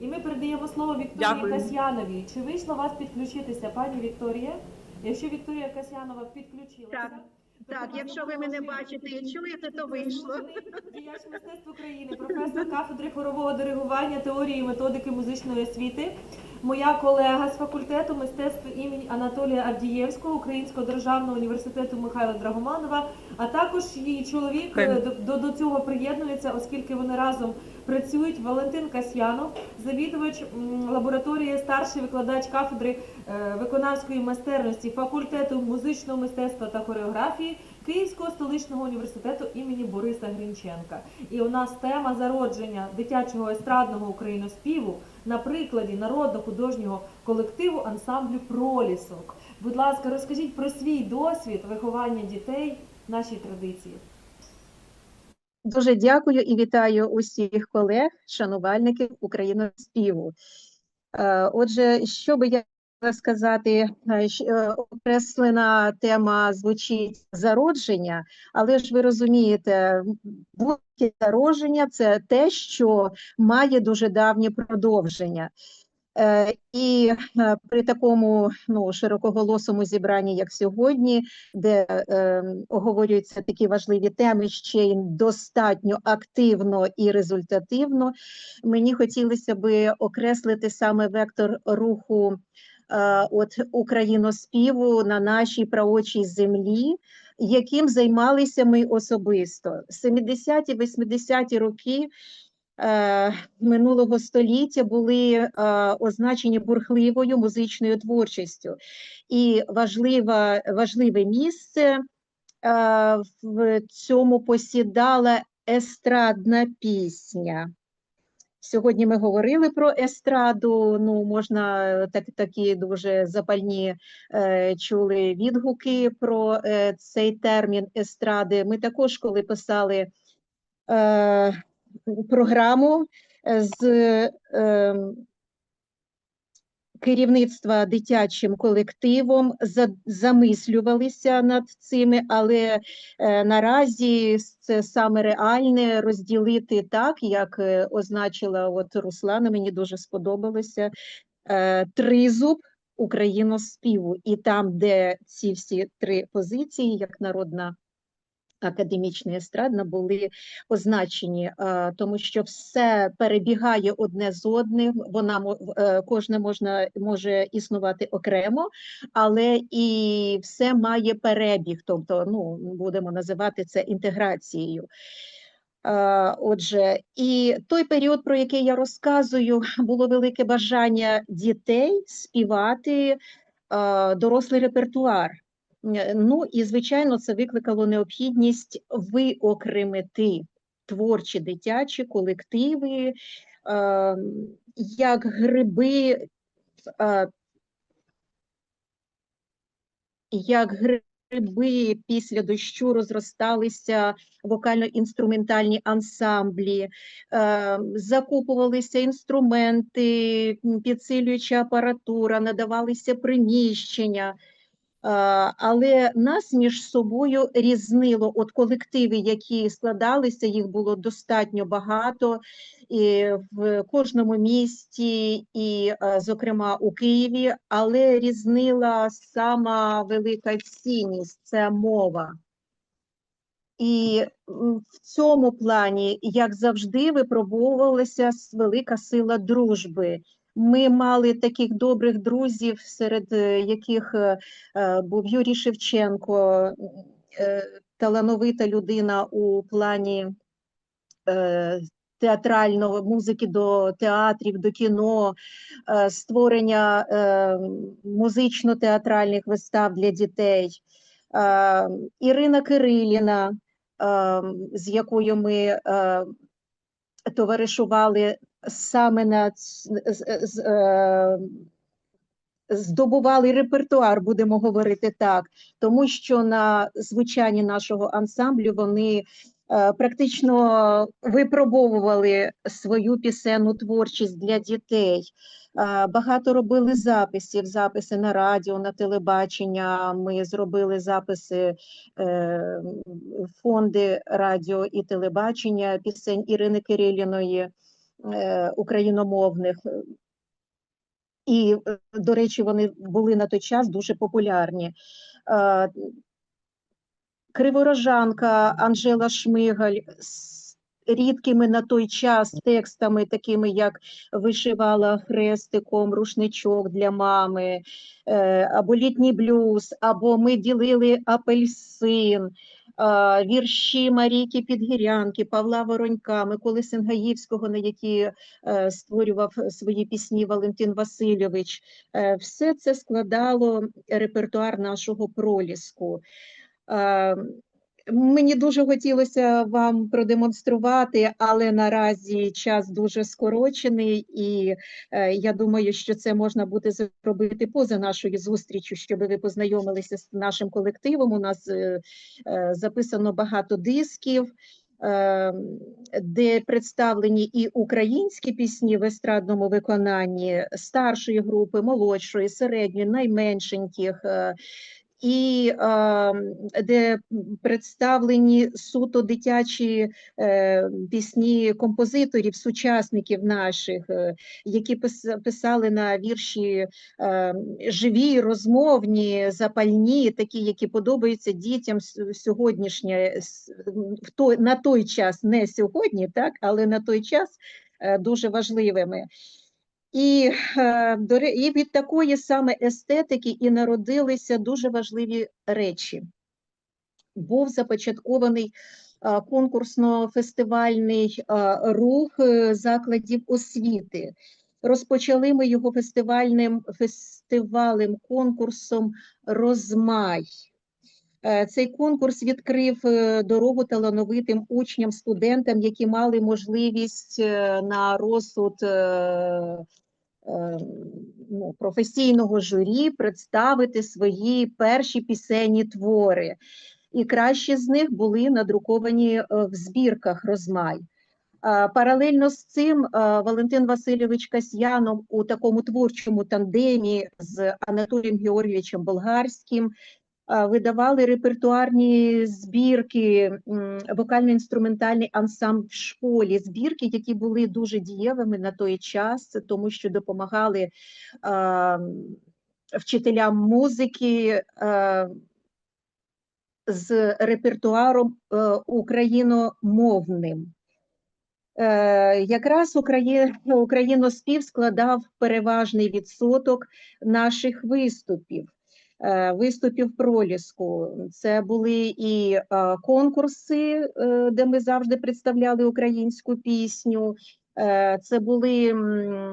І ми передаємо слово Вікторії Дякую. Касьяновій. Чи вийшло вас підключитися, пані Вікторія? Якщо Вікторія Касьянова підключилася, Так. то Так, будь якщо ви мене бачите і чуєте, то вийшло. Заслужений Діяч мистецтв України, професор кафедри хорового диригування, теорії і методики музичної освіти. Моя колега з факультету мистецтв імені Анатолія Авдієвського Українського державного університету Михайла Драгоманова, а також її чоловік е, до, до цього приєднується, оскільки вони разом працюють. Валентин Касьянов, завідувач лабораторії, старший викладач кафедри е, виконавської майстерності факультету музичного мистецтва та хореографії Київського столичного університету імені Бориса Грінченка. І у нас тема зародження дитячого естрадного україноспіву на прикладі народно-художнього колективу ансамблю Пролісок. Будь ласка, розкажіть про свій досвід виховання дітей нашій традиції. Дуже дякую і вітаю усіх колег, шанувальників україноспіву. Е, Отже, що би я хотіла сказати, е, е, окреслена тема звучить зародження, але ж ви розумієте, будь-яке зародження це те, що має дуже давнє продовження. Е, І е, при такому ну, широкоголосому зібранні, як сьогодні, де е, оговорюються такі важливі теми ще й достатньо активно і результативно, мені хотілося би окреслити саме вектор руху е, от україноспіву на нашій праочій землі, яким займалися ми особисто. 70-ті, 80-ті роки минулого століття були е, означені бурхливою музичною творчістю. І важлива, важливе місце е, в цьому посідала естрадна пісня. Сьогодні ми говорили про естраду. Ну, можна е, так, такі дуже запальні е, чули відгуки про е, цей термін естради. Ми також, коли писали е, програму е, з е, керівництва дитячим колективом, замислювалися над цими, але е, наразі це саме реальне розділити так, як е, означила от Руслана, мені дуже сподобалося, тризуб україноспіву. І там, де ці всі три позиції, як народна академічна і естрадна, були означені, е, тому що все перебігає одне з одним, вона е, кожне можна може існувати окремо, але і все має перебіг, тобто ну будемо називати це інтеграцією. Е, Отже, і той період, про який я розказую, було велике бажання дітей співати дорослий репертуар. Е, Ну і звичайно, це викликало необхідність виокремити творчі дитячі колективи, е, як гриби, е, як гриби після дощу розросталися вокально-інструментальні ансамблі, закупувалися інструменти, підсилююча апаратура, надавалися приміщення. Е, Але нас між собою різнило от колективи, які складалися, їх було достатньо багато і в кожному місті, і, е, зокрема, у Києві, але різнила сама велика цінність це мова. І в цьому плані, як завжди, випробовувалася велика сила дружби. Ми мали таких добрих друзів, серед е, яких е, е, був Юрій Шевченко, талановита людина у плані театрального музики до театрів, до кіно, створення музично-театральних вистав для дітей. Ірина Кириліна, з якою ми товаришували саме на е, здобували репертуар, будемо говорити так, тому що на звучанні нашого ансамблю вони практично випробовували свою пісенну творчість для дітей. Е, Багато робили записів, записи на радіо, на телебачення. Ми зробили записи е, фонди радіо і телебачення, пісень Ірини Кириліної. е, україномовних. І, е, до речі, вони були на той час дуже популярні. Криворожанка Анжела Шмигаль з рідкими на той час текстами, такими як вишивала хрестиком, рушничок для мами, е, або літній блюз, або ми ділили апельсин, вірші Марійки Підгірянки, Павла Воронька, Миколи Сенгаївського, на які е, створював свої пісні Валентин Васильович. Е, Все це складало репертуар нашого проліску. Е, Мені дуже хотілося вам продемонструвати, але наразі час дуже скорочений, і е, я думаю, що це можна буде зробити поза нашою зустрічю, щоб ви познайомилися з нашим колективом. У нас е, е, записано багато дисків. е, Де представлені і українські пісні в естрадному виконанні старшої групи, молодшої, середньої, найменшеньких, і е, де представлені суто дитячі е, пісні композиторів, сучасників наших, е, які пис- писали на вірші живі, розмовні, запальні, такі, які подобаються дітям сьогоднішнє, на той час, не сьогодні, так, але на той час дуже важливими. І, е, і від такої саме естетики і народилися дуже важливі речі. Був започаткований е, конкурсно-фестивальний е, рух закладів освіти. Розпочали ми його фестивальним фестивалем, конкурсом Розмай. Е, Цей конкурс відкрив е, дорогу талановитим учням, студентам, які мали можливість е, на розсуд ну, професійного журі представити свої перші пісенні твори. І кращі з них були надруковані в збірках Розмай. Паралельно з цим Валентин Васильович Касьянов у такому творчому тандемі з Анатолієм Георгійовичем Болгарським видавали репертуарні збірки, вокально-інструментальний ансамбль в школі, збірки, які були дуже дієвими на той час, тому що допомагали а, вчителям музики а, з репертуаром е, україномовним. Е, Якраз Украї... україноспів складав переважний відсоток наших виступів, е, виступів проліску. Це були і е, конкурси, е, де ми завжди представляли українську пісню. Е, Це були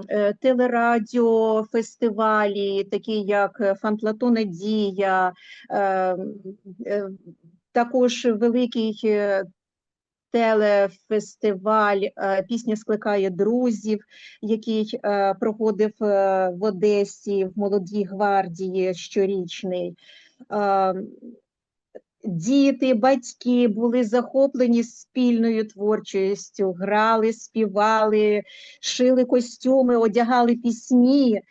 е, телерадіофестивалі, такі як Фанплато Надія, е, е, також великий е, телефестиваль е, Пісня скликає друзів, який е, проходив е, в Одесі в Молодій гвардії щорічний. Діти, батьки були захоплені спільною творчістю, грали, співали, шили костюми, одягали пісні.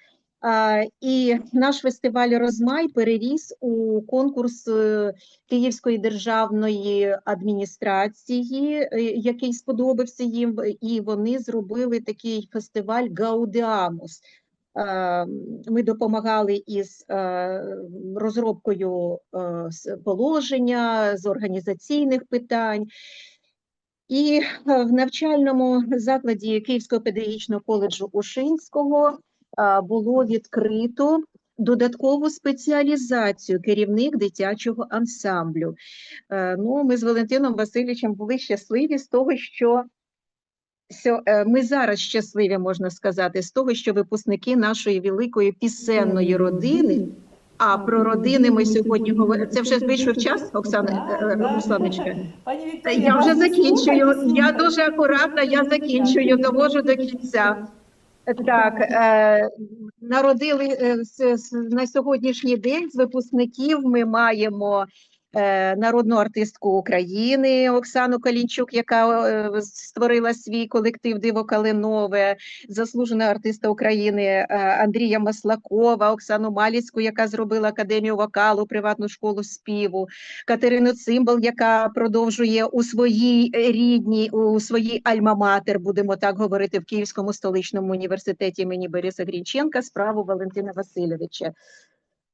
І наш фестиваль Розмай переріс у конкурс е, Київської державної адміністрації, е, який сподобався їм, і вони зробили такий фестиваль Гаудеамус. Е, Ми допомагали із е, розробкою положення, з організаційних питань. І в навчальному закладі Київського педагогічного коледжу Ушинського було відкрито додаткову спеціалізацію керівник дитячого ансамблю. Е, Ну, ми з Валентином Васильовичем були щасливі з того, що е, ми зараз щасливі, можна сказати, з того, що випускники нашої великої пісенної родини. А про родини ми сьогодні говоримо. Це вже вийшов час, Оксана е, е, Русланочка? Я вже закінчую. Я дуже акуратна, я закінчую, довожу до кінця. Так, е, народили е, с- с- на сьогоднішній день з випускників ми маємо е, народну артистку України Оксану Калінчук, яка е, створила свій колектив Диво Калинове, заслужена артиста України е, Андрія Маслакова, Оксану Маліцьку, яка зробила академію вокалу, приватну школу співу, Катерину Цимбал, яка продовжує у своїй рідній, у своїй альма-матер, будемо так говорити, в Київському столичному університеті імені Бориса Грінченка справу Валентина Васильовича.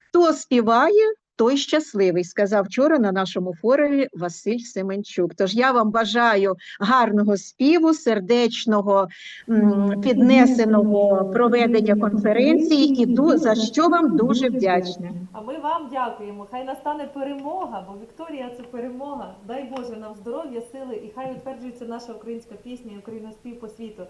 Хто співає, той щасливий, сказав вчора на нашому форумі Василь Семенчук. Тож я вам бажаю гарного співу, сердечного, піднесеного проведення конференції і за що вам дуже вдячна. А ми вам дякуємо. Хай настане перемога, бо Вікторія це перемога. Дай Боже нам здоров'я, сили і хай утверджується наша українська пісня і україноспів по світу.